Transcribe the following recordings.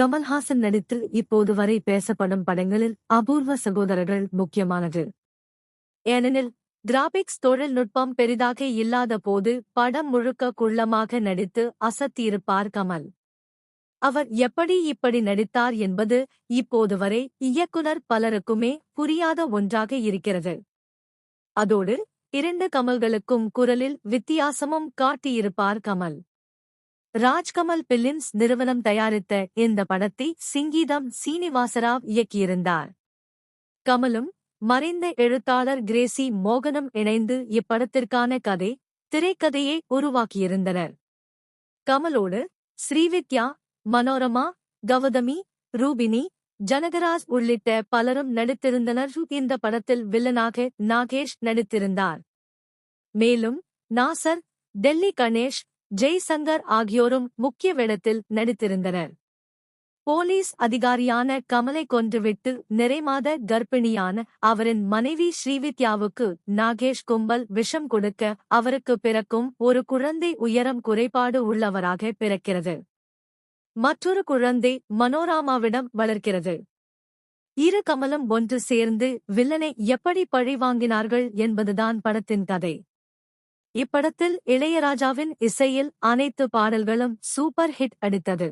கமல்ஹாசன் நடித்து இப்போது வரை பேசப்படும் படங்களில் அபூர்வ சகோதரர்கள் முக்கியமானது. ஏனெனில் கிராபிக்ஸ் தொழில்நுட்பம் பெரிதாக இல்லாத போது படம் முழுக்க குள்ளமாக நடித்து அசத்தியிருப்பார் கமல். அவர் எப்படி இப்படி நடித்தார் என்பது இப்போது வரை இயக்குனர் பலருக்குமே புரியாத ஒன்றாக இருக்கிறது. அதோடு இரண்டு கமல்களுக்கும் குரலில் வித்தியாசமும் காட்டியிருப்பார் கமல். ராஜ்கமல் பிலிம்ஸ் நிறுவனம் தயாரித்த இந்த படத்தை சிங்கீதம் சீனிவாசராவ் இயக்கியிருந்தார். கமலும் மறைந்த எழுத்தாளர் கிரேசி மோகனும் இணைந்து இப்படத்திற்கான கதை திரைக்கதையை உருவாக்கியிருந்தனர். கமலோடு ஸ்ரீவித்யா மனோரமா கௌதமி ரூபினி ஜனகராஜ் உள்ளிட்ட பலரும் நடித்திருந்தனர். இந்த படத்தில் வில்லனாக நாகேஷ் நடித்திருந்தார். மேலும் நாசர் டெல்லி கணேஷ் ஜெய்சங்கர் ஆகியோரும் முக்கிய வேடத்தில் நடித்திருந்தனர். போலீஸ் அதிகாரியான கமலை கொன்றுவிட்டு நிறைமாத கர்ப்பிணியான அவரின் மனைவி ஸ்ரீவித்யாவுக்கு நாகேஷ் கும்பல் விஷம் கொடுக்க அவருக்கு பிறக்கும் ஒரு குழந்தை உயரம் குறைபாடு உள்ளவராக பிறக்கிறது. மற்றொரு குழந்தை மனோராமாவிடம் வளர்க்கிறது. இரு கமலம் ஒன்று சேர்ந்து வில்லனை எப்படி பழி வாங்கினார்கள் என்பதுதான் படத்தின் கதை. இப்படத்தில் இளையராஜாவின் இசையில் அனைத்து பாடல்களும் சூப்பர் ஹிட் அடித்தது.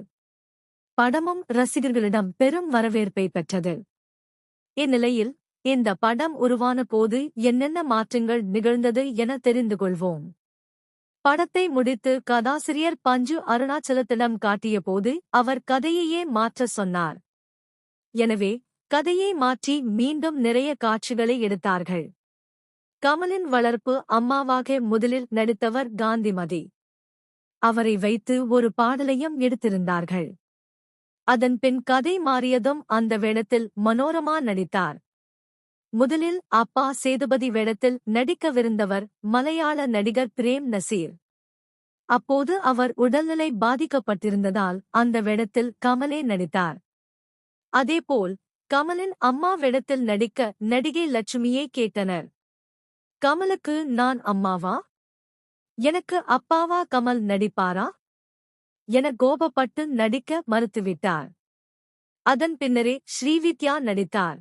படமும் ரசிகர்களிடம் பெரும் வரவேற்பை பெற்றது. இந்நிலையில் இந்த படம் உருவான போது என்னென்ன மாற்றங்கள் நிகழ்ந்தது என தெரிந்து கொள்வோம். படத்தை முடித்து கதாசிரியர் பஞ்சு அருணாச்சலத்திடம் காட்டியபோது அவர் கதையையே மாற்ற சொன்னார். எனவே கதையை மாற்றி மீண்டும் நிறைய காட்சிகளை எடுத்தார்கள். கமலின் வளர்ப்பு அம்மாவாக முதலில் நடித்தவர் காந்திமதி. அவரை வைத்து ஒரு பாடலையும் எடுத்திருந்தார்கள். அதன் பின் கதை மாறியதும் அந்த வேடத்தில் மனோரமா நடித்தார். முதலில் அப்பா சேதுபதி வேடத்தில் நடிக்கவிருந்தவர் மலையாள நடிகர் பிரேம் நசீர். அப்போது அவர் உடல்நிலை பாதிக்கப்பட்டிருந்ததால் அந்த வேடத்தில் கமலே நடித்தார். அதேபோல் கமலின் அம்மா வேடத்தில் நடிக்க நடிகை லட்சுமியே கேட்டனர். கமலுக்கு நான் அம்மாவா? எனக்கு அப்பாவா கமல் நடிப்பாரா? என கோபப்பட்டு நடிக்க மறுத்துவிட்டார். அதன் பின்னரே ஸ்ரீவித்யா நடித்தார்.